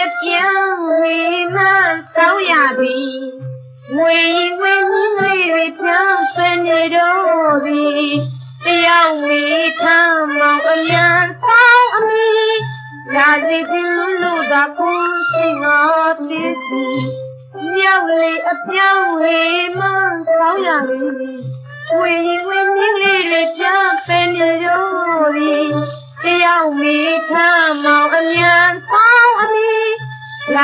အပြောင်းဝေမှစောင်းရသည်ငွေဝင်းကြီးလေးတွေပြောင်းဆွေနေတော့သည်တယောက်ဝေထမ်းမောင်အမြန်ဆောင်အမီလာစီပြလူလူသာကိုစိတ်ငါတည်စီမြောက်လေးအပြောင်းဝေမှစောင်းရသည်ဝေဝင်းကြီးလေးတွေပြောင်းဆွေနေတော့သည်တယောက်ဝေထမ်း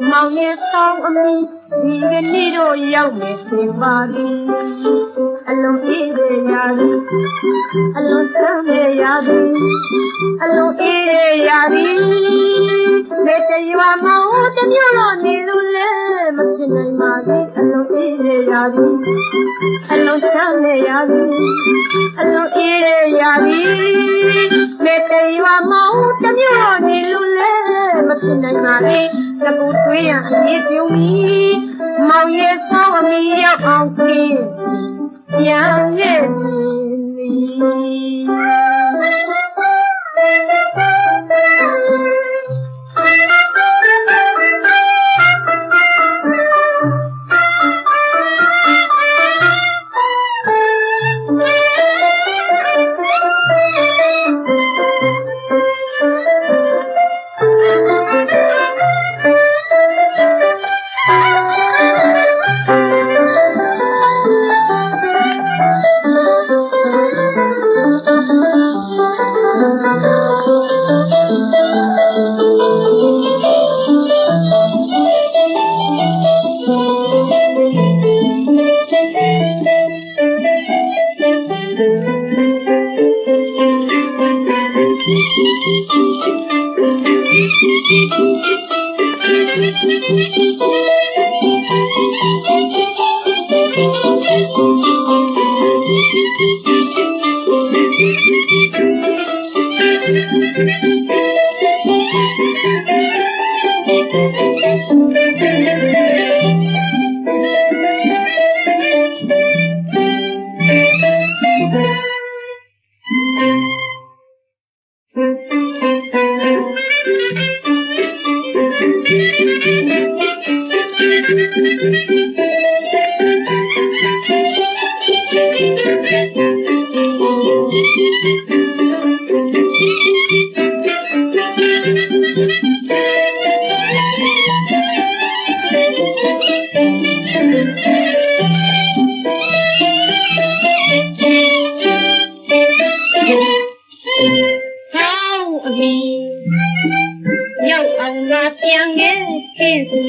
မီသာအာနေဟောလေလူဒီလေနေပြီကာလေတန်နိုင်ကာနိုင်နေအောင်လေကောင်းလေပြီးလာတဲ့အပြောင်းနေမောင်ရဲ့ဆောင်အမိဒီကနေ့တော့ရောက်နေပြီပါသည်အလုံးအေးရရသည်အလုံးသမ်းရရသည်အလုံးအေးရရသည်မေတ္တရွာမောင်တမျိုးတော့နေလို့လဲမဖြစ်နိုင်ပါသည်အလုံးအေးရရသည်အလုံးသမ်းရရသည်အလုံးအေးရရသည်မေတ္တရွာမောင်တမျိုးတော့နေလို့လဲမဖြစ်နိုင်ပါသ ည်သကူသွေးရအရေးပြုံးပြီးမောင်ရဲ့ဆောင်းအမီရောက်အောင်ခွင့်ပြန်ရဲ့သ ဆောင်း ရောက်အောင်ငါပြန်ခဲ့ဖြစ်စီ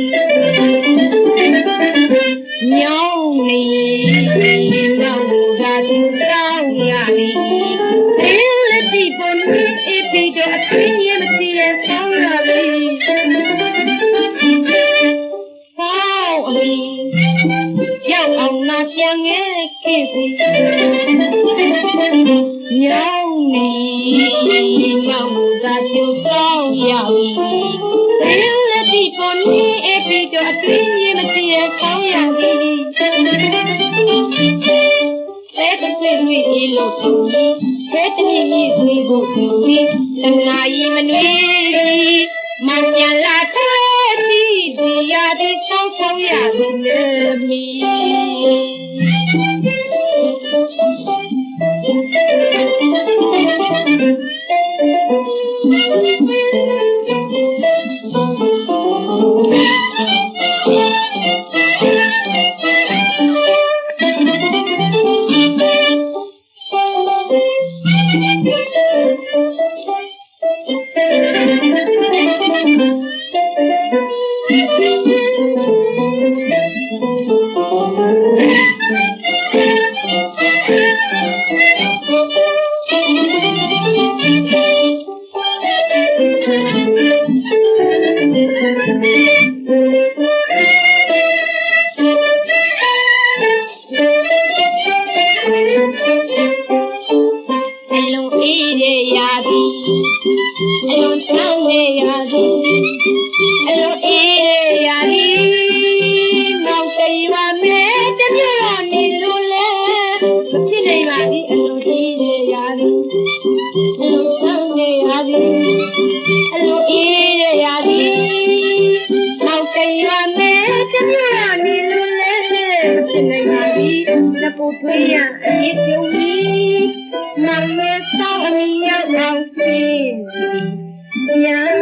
ညောင်းနေတော့ကသူကောင်းရပြီအင်းလက်ဒီပေါ်နေအတီတော့အချင်းရမရှိရဲ့ဆောင်းရပြီဆောင်းအမီရောက်အောင်ငါပြန်ခဲ့ဖြစ်စီညောင်းနေမောင်သာကျူဆောင်ရပြီဘယ်လက်ဒီပေါ်နေအပြီတော့အတွင်းရင်မတည့် ဆောင်ရပြီအဲတစိမီအလို့သူဘယ်တနည်းကြီးဆွေးဖို့သူတနာရီမနွေမောင်ပြန်လာတဲ့ဒီဒီရဒီဆောင်းဆောင်ရပြီလေမီ အလိုအေးနေရသည်နောက်တရမဲတပြရနေလို့လဲဖြစ်နေပါပြီလက်ကိုထွေးရအရေးပြုံးပြီးမမဲဆောင်အမိရောက်အောင်စင်းတရားမဲ့